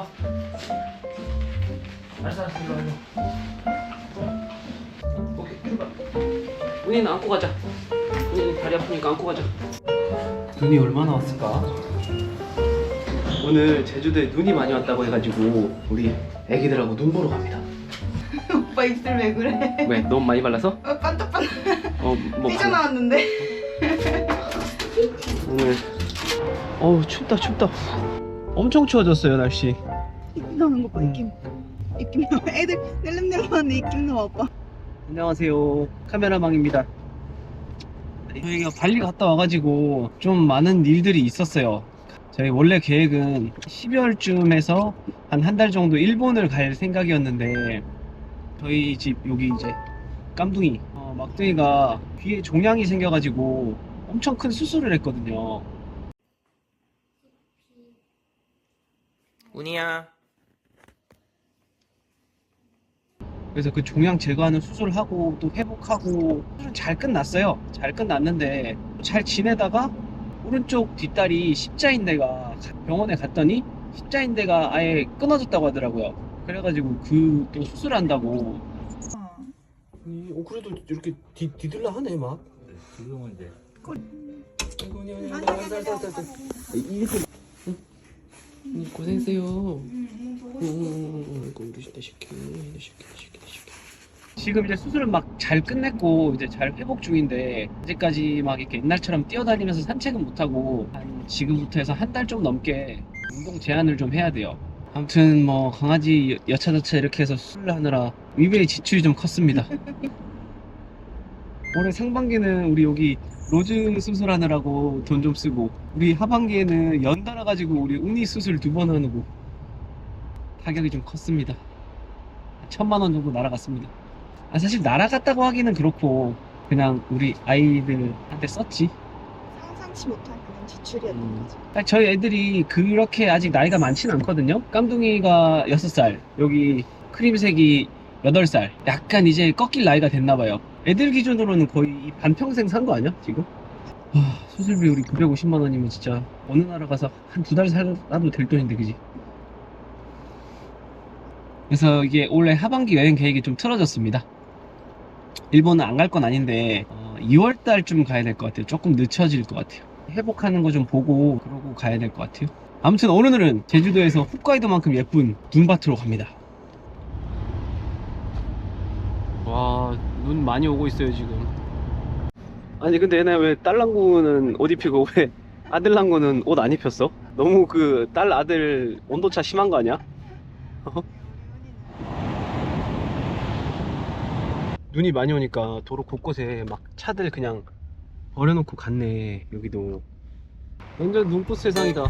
와. 알았어, 알았어, 일로 와, 일로 와. 오케이, 출발. 은희는 안고 가자. 은희 다리 아프니까 안고 가자. 눈이 얼마나 왔을까? 오늘 제주도에 눈이 많이 왔다고 해가지고 우리 애기들하고 눈 보러 갑니다. 오빠 입술 왜 그래? 왜? 너무 많이 발라서? 어, 반짝반짝 어, 뭐 삐져나왔는데 오늘 어우 춥다 춥다. 엄청 추워졌어요 날씨. 입김 나는 거봐 입김 입김 나 애들 낼름낼름하는데 입김 나와 오빠 안녕하세요 카메라망입니다. 저희가 발리 갔다 와가지고 좀 많은 일들이 있었어요. 저희 원래 계획은 12월쯤에서 한 한 달 정도 일본을 갈 생각이었는데 저희 집 여기 이제 깜둥이 어, 막둥이가 귀에 종양이 생겨가지고 엄청 큰 수술을 했거든요. 운이야 그래서 그 종양 제거하는 수술을 하고 또 회복하고 수술은 잘 끝났어요. 잘 끝났는데 잘 지내다가 오른쪽 뒷다리 십자인대가 병원에 갔더니 십자인대가 아예 끊어졌다고 하더라고요. 그래가지고 그 또 수술한다고. 어 그래도 이렇게 뒤 뒤들라 하네 막. 지금은 이제 이렇 게 고생했어요. 지금 이제 수술은 막잘 끝냈고 이제 잘 회복 중인데 아직까지 막 이렇게 옛날처럼 뛰어다니면서 산책은 못하고 한 지금부터 해서 한 달 좀 넘게 운동 제한을 좀 해야 돼요. 아무튼 뭐 강아지 여차저차 이렇게 해서 수술을 하느라 의외의 지출이 좀 컸습니다. 올해 상반기는 우리 여기 로즈 수술하느라고 돈 좀 쓰고 우리 하반기에는 연달아 가지고 우리 웅이 수술 두 번 하고 가격이 좀 컸습니다. 천만 원 정도 날아갔습니다. 아, 사실 날아갔다고 하기는 그렇고 그냥 우리 아이들한테 썼지. 상상치 못한 그런 지출이었던 음. 거죠 아, 저희 애들이 그렇게 아직 나이가 많지는 않거든요. 깜둥이가 6살, 여기 크림색이 8살. 약간 이제 꺾일 나이가 됐나 봐요. 애들 기준으로는 거의 반평생 산 거 아니야, 지금? 와, 수술비 우리 950만 원이면 진짜 어느 나라 가서 한 두 달 살아도 될 돈인데, 그지? 그래서 이게 올해 하반기 여행 계획이 좀 틀어졌습니다. 일본은 안 갈 건 아닌데, 2월 달쯤 가야 될 것 같아요. 조금 늦춰질 것 같아요. 회복하는 거 좀 보고 그러고 가야 될 것 같아요. 아무튼 오늘은 제주도에서 홋카이도만큼 예쁜 눈밭으로 갑니다. 와, 눈 많이 오고 있어요, 지금. 아니, 근데 얘네 왜 딸랑구는 옷 입히고 왜 아들랑구는 옷 안 입혔어? 너무 그 딸 아들 온도차 심한 거 아니야? 어? 눈이 많이 오니까 도로 곳곳에 막 차들 그냥 버려놓고 갔네 여기도 완전 눈꽃 세상이다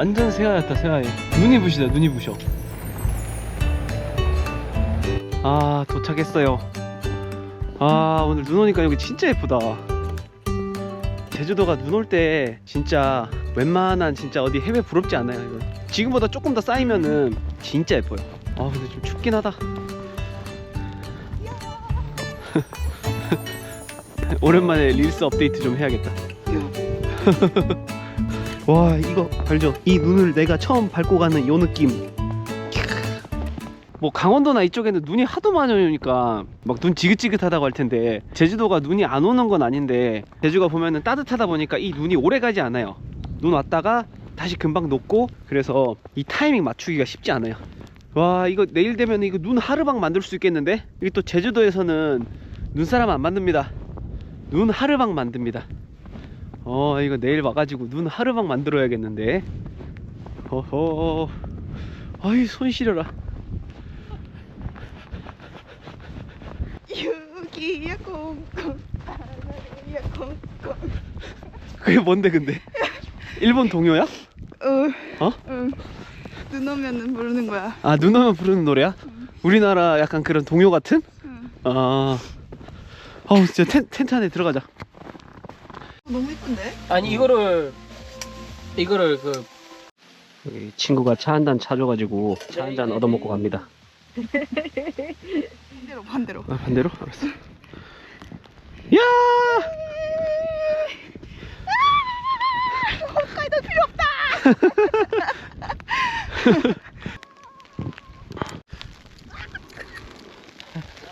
완전 새하얗다 새하얘 눈이 부시다 눈이 부셔. 아 도착했어요. 아 오늘 눈 오니까 여기 진짜 예쁘다. 제주도가 눈 올 때 진짜 웬만한 진짜 어디 해외 부럽지 않아요 이거. 지금보다 조금 더 쌓이면은 진짜 예뻐요. 아 근데 좀 춥긴 하다. 오랜만에 릴스 업데이트 좀 해야겠다 와 이거 알죠? 이 눈을 내가 처음 밟고 가는 요 느낌. 뭐 강원도나 이쪽에는 눈이 하도 많이 오니까 막 눈 지긋지긋하다고 할 텐데 제주도가 눈이 안 오는 건 아닌데 제주가 보면은 따뜻하다 보니까 이 눈이 오래 가지 않아요. 눈 왔다가 다시 금방 녹고 그래서 이 타이밍 맞추기가 쉽지 않아요. 와 이거 내일 되면 이거 눈 하르방 만들 수 있겠는데? 이게 또 제주도에서는 눈사람 안 만듭니다. 눈 하르방 만듭니다 어 이거 내일 와가지고 눈 하르방 만들어야겠는데 허허 아이 손 시려라 유기야 꽁꽁 아라리야 꽁꽁 그게 뭔데 근데 일본 동요야? 어? 어? 응. 눈 오면은 부르는 거야 아 눈 오면 부르는 노래야? 우리나라 약간 그런 동요 같은? 응. 아 어우 진짜 텐, 텐트 안에 들어가자 너무 이쁜데? 아니 이거를 이거를 그 친구가 차 한 잔 차줘가지고 차 한 잔 얻어먹고 네. 갑니다. 반대로 반대로 아, 반대로? 알았어. 야! 아! 도 필요 없다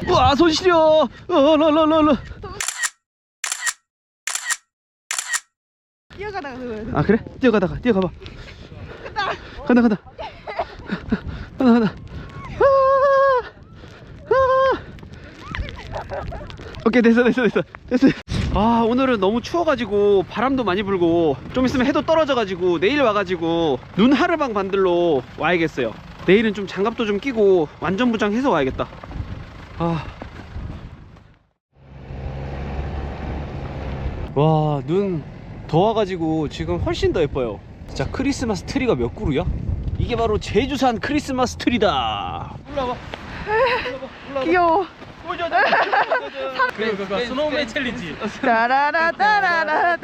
뭐 와손 시려! 어, 어, 어, 어 아 그래? 뛰어가다가 뛰어가봐. 간다 간다. 간다 간다 아, 아. 오케이 됐어 됐어 됐어. 됐어. 아 오늘은 너무 추워가지고 바람도 많이 불고 좀 있으면 해도 떨어져가지고 내일 와가지고 눈 하르방 반들로 와야겠어요. 내일은 좀 장갑도 좀 끼고 완전 부장해서 와야겠다. 아. 와, 눈 더워가지고 지금 훨씬 더 예뻐요. 진짜 크리스마스 트리가 몇 그루야? 이게 바로 제주산 크리스마스 트리다. 올라와. 귀여워. 스노우맨 챌린지. 따라라따라라.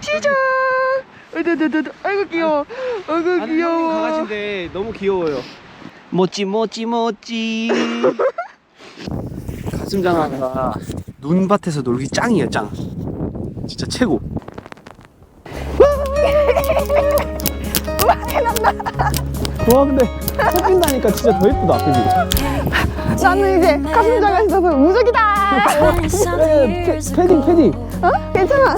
시작. 으드드드. 아이고 귀여워. 아이고 귀여워. 강아지인데 너무 귀여워요. 모찌 모찌 모찌. 가슴장아가 눈밭에서 놀기 짱이에요 짱. 진짜 최고. 와 근데 섞인다니까 진짜 더 예쁘다 그지? 나는 이제 가슴장가 있어서 무적이다. 패딩 패딩 어? 괜찮아.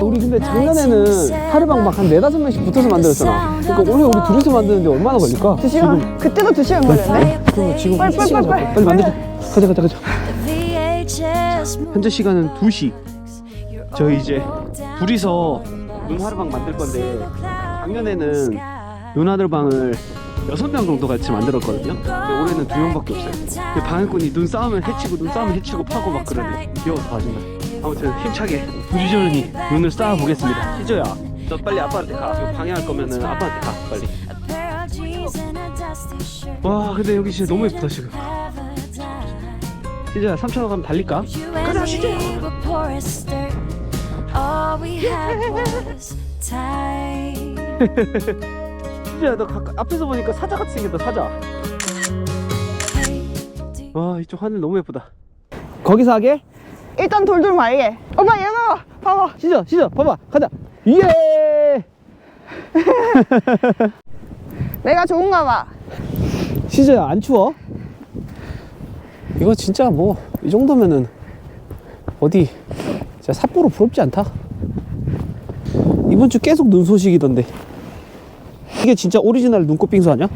우리 근데 작년에는 하루방 막 한 네다섯 명씩 붙어서 만들었잖아 그러니까 올해 우리 둘이서 만드는데 얼마나 걸릴까? 두 시간. 그때도 두 시간 걸렸네. 그럼 지금 빨리, 빨리, 빨리, 잡아. 빨리 만들자 가자 가자 가자 현재 시간은 2시. 저희 이제 둘이서 눈 하루방 만들 건데 작년에는 눈 하루방을 여섯 명 정도 같이 만들었거든요. 근데 올해는 두 명밖에 없어요. 방해꾼이 눈 싸우면 해치고 눈 싸우면 해치고 파고 막 그러네. 귀여워서 봐준다. 아무튼 힘차게 부지런히 눈을 쌓아 보겠습니다. 희저야 너 빨리 아빠한테 가. 방해할 거면은 아빠한테 가 빨리. 와 근데 여기 진짜 너무 예쁘다 지금 희저야 3차로 가면 달릴까? 가자 시죠 All we had was time. 희저야 너 가까, 앞에서 보니까 사자 같이 생겼다 사자 와 이쪽 하늘 너무 예쁘다 거기서 하게? 일단 돌돌 말게. 오빠 얘 봐봐. 봐봐. 시저 시저 봐봐 가자 예 내가 좋은가 봐. 시저야 안 추워? 이거 진짜 뭐 이 정도면은 어디 진짜 삿포로 부럽지 않다? 이번 주 계속 눈 소식이던데. 이게 진짜 오리지널 눈꽃 빙수 아니야?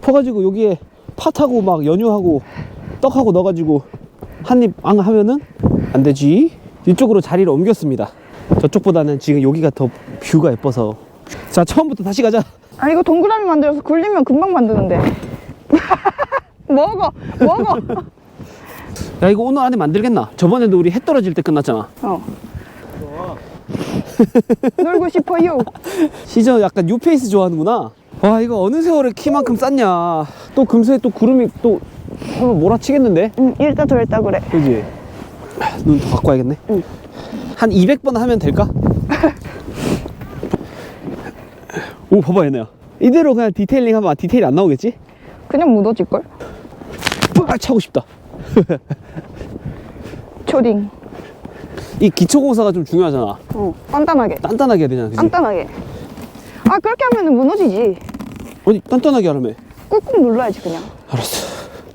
퍼가지고 여기에 팥하고 막 연유하고 떡하고 넣어가지고 한입 앙 하면은 안 되지. 이쪽으로 자리를 옮겼습니다. 저쪽보다는 지금 여기가 더 뷰가 예뻐서. 자 처음부터 다시 가자. 아 이거 동그라미 만들어서 굴리면 금방 만드는데. 먹어. 먹어. 야 이거 오늘 안에 만들겠나? 저번에도 우리 해 떨어질 때 끝났잖아 어. 놀고 싶어요. 시저 약간 뉴페이스 좋아하는구나 와 이거 어느 세월에 키만큼 쌌냐 또 금세 또 구름이 또 설마 몰아치겠는데? 응, 더 했다 그래. 그지? 눈 더 갖고 와야겠네 응. 한 200번 하면 될까? 오 봐봐 얘네야 이대로 그냥 디테일링 하면 디테일이 안 나오겠지? 그냥 묻어질걸? 빡 차고 싶다 초딩. 이 기초공사가 좀 중요하잖아 어. 단단하게. 단단하게 해야 되잖아 그지? 단단하게. 아 그렇게 하면 무너지지. 아니 단단하게 하라며 꾹꾹 눌러야지 그냥. 알았어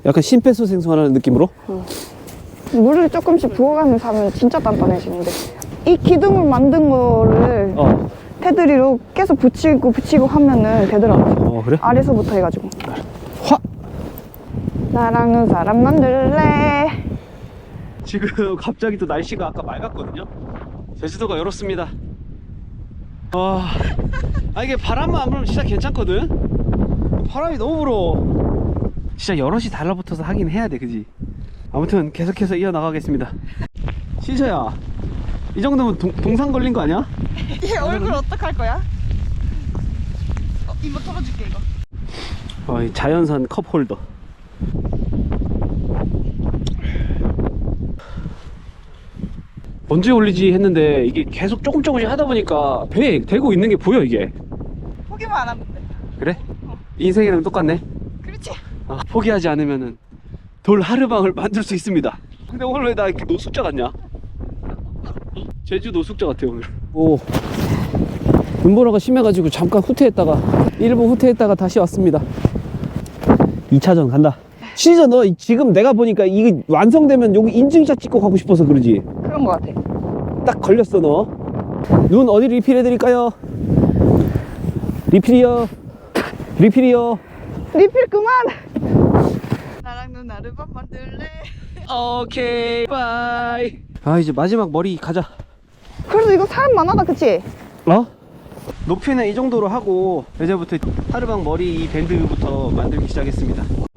약간 심폐소생술하는 느낌으로 물을 조금씩 부어가면서 하면 진짜 단단해지는데. 이 기둥을 만든 거를 어, 테두리로 계속 붙이고 붙이고 하면은 되더라고. 어 그래? 아래서부터 해가지고. 확 나랑은 사람 만들래. 지금 갑자기 또 날씨가 아까 맑았거든요. 제주도가 이렇습니다. 와, 아 이게 바람만 안 불면 진짜 괜찮거든. 바람이 너무 불어. 진짜 여럿이 달라붙어서 하긴 해야 돼, 그지? 아무튼 계속해서 이어 나가겠습니다. 시셔야, 이 정도면 동, 동상 걸린 거 아니야? 얘 얼굴 어떡할 거야? 어, 이모 털어줄게 이거. 어, 이 자연산 컵 홀더. 언제 올리지 했는데 이게 계속 조금 조금씩 하다 보니까 배에 대고 있는 게 보여 이게. 포기만 안 하면 돼. 그래? 인생이랑 똑같네. 그렇지. 아, 포기하지 않으면은 돌 하르방을 만들 수 있습니다. 근데 오늘 왜 나 이렇게 노숙자 같냐? 제주 노숙자 같아 오늘. 오. 눈보라가 심해가지고 잠깐 후퇴했다가 1분 후퇴했다가 다시 왔습니다. 2차전 간다. 시저 너 지금 내가 보니까 이게 완성되면 여기 인증샷 찍고 가고 싶어서 그러지. 그런 거 같아. 딱 걸렸어 너. 눈 어디 리필해 드릴까요? 리필이요. 리필이요. 리필 그만! 나랑 누나 르밥 만들래? 오케이 바이. 아 이제 마지막 머리 가자. 그래도 이거 사람 많아다, 그치? 어? 높이는 이 정도로 하고 이제부터 하르방 머리 이 밴드부터 만들기 시작했습니다.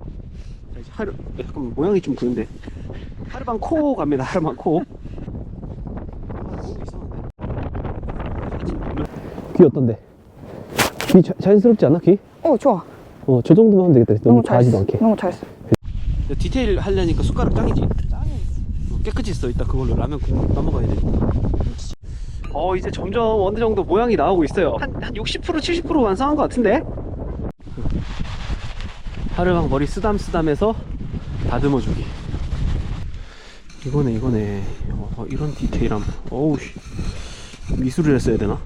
하르 잠깐 모양이 좀 그런데 하르방 코 갑니다. 하르방 코. 귀 어떤데? 귀 자, 자연스럽지 않아 귀? 어, 좋아. 어 저 정도면 하면 되겠다. 너무 과하지도 않게. 너무 잘했어. 디테일 하려니까 숟가락 짱이지? 어, 깨끗이 써 이따 그걸로 라면 국 넘어가야 되니까 어 이제 점점 어느 정도 모양이 나오고 있어요 한, 한 60% 70% 완성한 것 같은데 하르방 머리 쓰담쓰담해서 다듬어 주기 이거네 이거네 어, 이런 디테일함 어우 씨. 미술을 했어야 되나?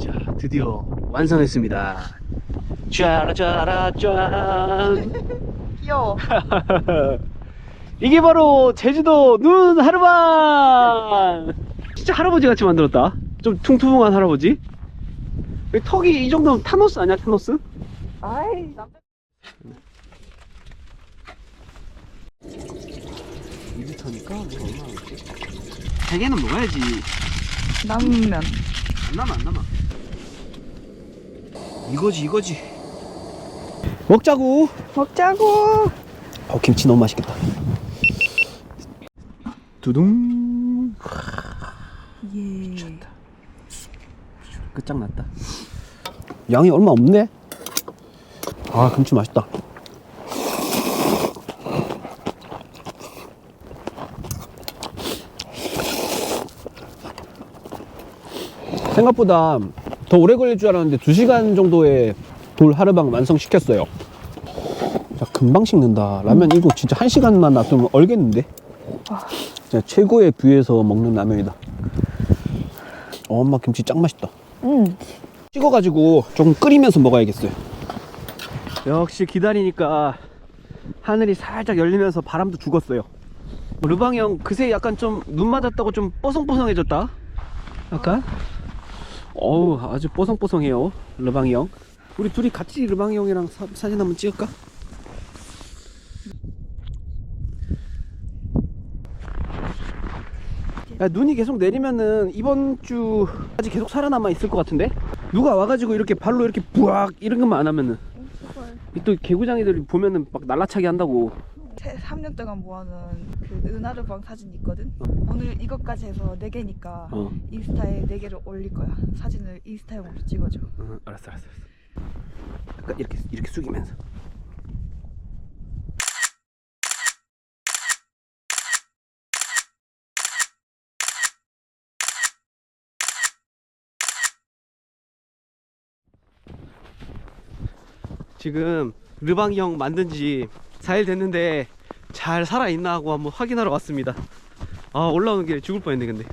자 드디어 완성했습니다 짜라짜라짠 귀여워. 이게 바로 제주도 눈 하르방 진짜 할아버지 같이 만들었다 좀 퉁퉁한 할아버지 턱이 이 정도면 타노스 아니야 타노스? 아이, 남자. 2리터니까? 뭐 얼마 하겠지? 3개는 먹어야지. 남으면. 안 남아 안 남아. 이거지 이거지. 먹자고. 먹자고. 어 김치 너무 맛있겠다. 두둥. 예. 미쳤다. 끝장났다. 양이 얼마 없네 아 김치 맛있다. 생각보다 더 오래 걸릴 줄 알았는데 2시간 정도에 돌 하르방 완성시켰어요. 자, 금방 식는다. 라면 이거 진짜 1시간만 놔두면 얼겠는데? 진짜 최고의 뷰에서 먹는 라면이다. 어, 엄마 김치 짱 맛있다. 응. 찍어가지고 조금 끓이면서 먹어야겠어요. 역시 기다리니까 하늘이 살짝 열리면서 바람도 죽었어요. 르방이 형 그새 약간 좀 눈 맞았다고 좀 뽀송뽀송해졌다. 약간. 어우 아주 뽀송뽀송해요 르방이 형. 우리 둘이 같이 르방이 형이랑 사, 사진 한번 찍을까? 야, 눈이 계속 내리면은 이번 주까지 계속 살아남아 있을 것 같은데? 누가 와가지고 이렇게 발로 이렇게 부악 이런 것만 안 하면은 이 또 개구장이들 보면은 막 날라차게 한다고 3년 동안 모아놓은 그 은하르방 사진 있거든? 오늘 이것까지 해서 4개니까 어, 인스타에 4개를 올릴 거야. 사진을 인스타용으로 찍어줘. 어 알았어 알았어 알았어 약간 이렇게 이렇게 숙이면서 지금 르방이 형 만든 지 4일 됐는데 잘 살아있나 하고 한번 확인하러 왔습니다. 아 올라오는 길에 죽을 뻔했네 근데.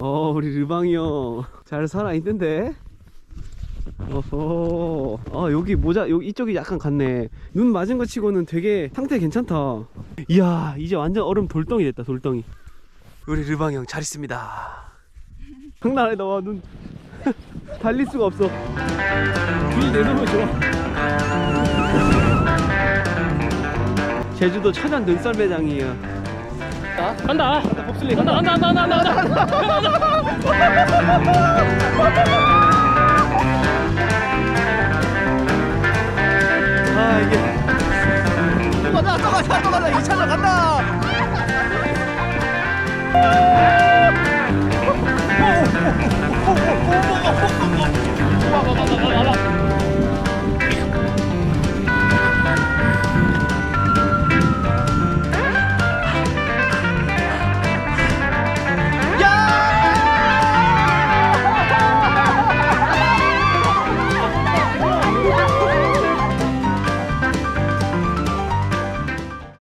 어 우리 르방이 형 잘 살아있는데? 어허. 아 여기 모자 여기 이쪽이 약간 같네. 눈 맞은 거 치고는 되게 상태 괜찮다. 이야 이제 완전 얼음 돌덩이 됐다 돌덩이. 우리 르방이 형 잘 있습니다. 장난 아니다 와눈. 달릴 수가 없어. 길 내놓으면 좋아 제주도 천연 눈썰 매장이에요. 간다. 간다. 복슬리. 간다. 간다. 간다. 간다. 간다. 아 이게. 간다. 또 간다. 또 간다. 2차로 간다.